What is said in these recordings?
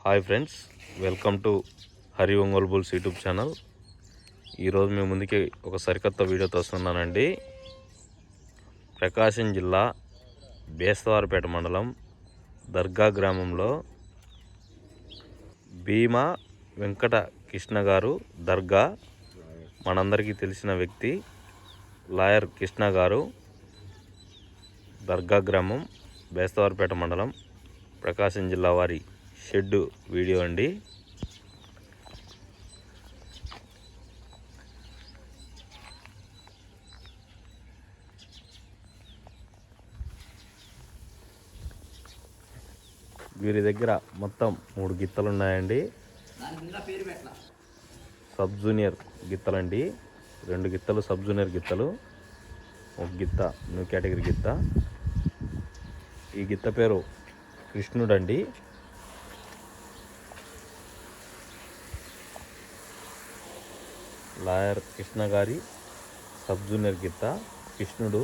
Hi friends welcome to Hari Ongole bulls YouTube channel ఈరోజు మీ ముందుకి ఒక సరికొత్త వీడియోతో వస్తున్నానండి ప్రకాశం జిల్లా బేస్తవారపేట మండలం దర్గా గ్రామంలో భీమా వెంకట కృష్ణ గారు దర్గా మనందరికీ తెలిసిన వ్యక్తి లాయర్ కృష్ణ గారు దర్గా గ్రామం బేస్తవారపేట మండలం ప్రకాశం జిల్లా వారి షెడ్ వీడియో అండి. వీరి దగ్గర మొత్తం మూడు గిత్తలు ఉన్నాయండి సబ్ జూనియర్ గిత్తలండి. రెండు గిత్తలు సబ్ జూనియర్ గిత్తలు ఒక గిత్త న్యూ కేటగిరీ గిత్త. ఈ గిత్త పేరు కృష్ణుడండి. లాయర్ కృష్ణ గారి సబ్ జూనియర్ గిత్త కృష్ణుడు.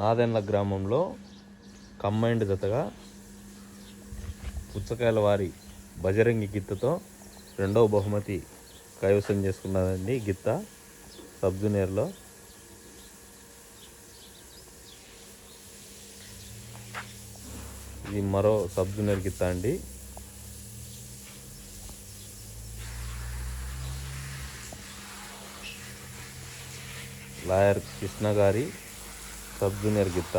నాదెండ్ల గ్రామంలో కంబైండ్ జతగా పుచ్చకాయల వారి బజరంగి గిత్తతో రెండవ బహుమతి కైవసం చేసుకున్నదండి గిత్త సబ్ జూనియర్లో ఇది మరో సబ్ జూనియర్ గిత్త అండి. లాయర్ కృష్ణ గారి సబ్ జూనియర్ గిత్త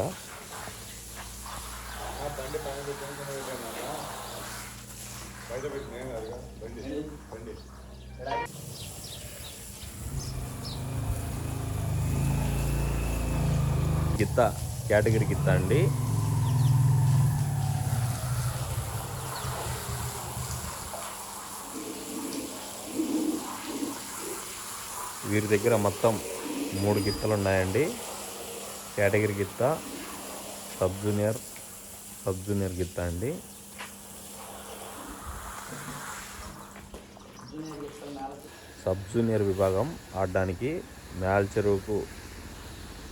గిత్త కేటగిరీ గిత్త అండి. వీరి దగ్గర మొత్తం మూడు గిత్తలు ఉన్నాయండి. కేటగిరీ గిత్త సబ్ జూనియర్ సబ్ జూనియర్ గిత్త అండి. సబ్ జూనియర్ విభాగం ఆడడానికి మేల్ చెరువుకు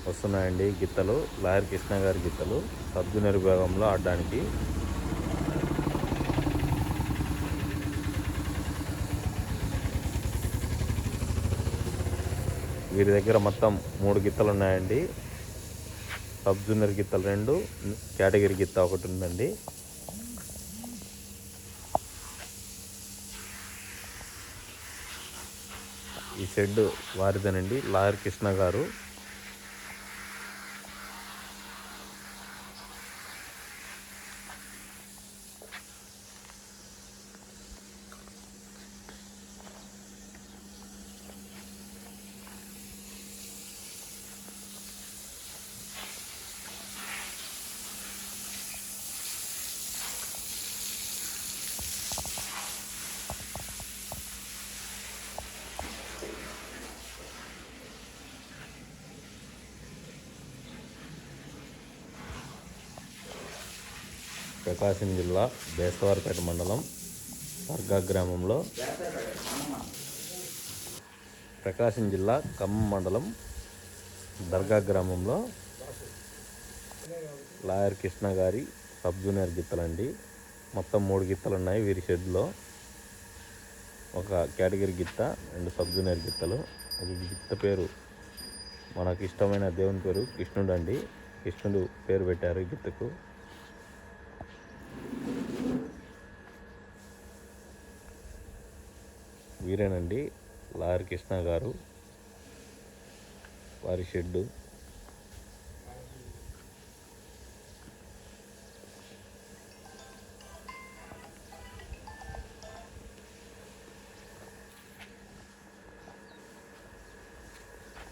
వస్తున్నాయండి గిత్తలు. లాయర్ కృష్ణ గారి గిత్తలు సబ్ జూనియర్ విభాగంలో ఆడడానికి. వీరి దగ్గర మొత్తం మూడు గిత్తలు ఉన్నాయండి. సబ్ జూనియర్ గిత్తలు రెండు కేటగిరీ గిత్త ఒకటి ఉందండి. ఈ షెడ్ వారిదేనండి. లాయర్ కృష్ణ గారు. ప్రకాశం జిల్లా బేస్తవారిపేట మండలం దర్గా గ్రామంలో ప్రకాశం జిల్లా ఖమ్మం మండలం దర్గా గ్రామంలో లాయర్ కృష్ణ గారి సబ్ జూనియర్ గిత్తలండి. మొత్తం మూడు గిత్తలు ఉన్నాయి వీరి షెడ్లో. ఒక కేటగిరీ గిత్త రెండు సబ్ జూనియర్ గిత్తలు. ఒక గిత్త పేరు మనకు ఇష్టమైన దేవుని పేరు కృష్ణుడు అండి కృష్ణుడు పేరు పెట్టారు ఈ గిత్తకు. వీరేనండి లాయర్ కృష్ణ గారు వారి షెడ్డు.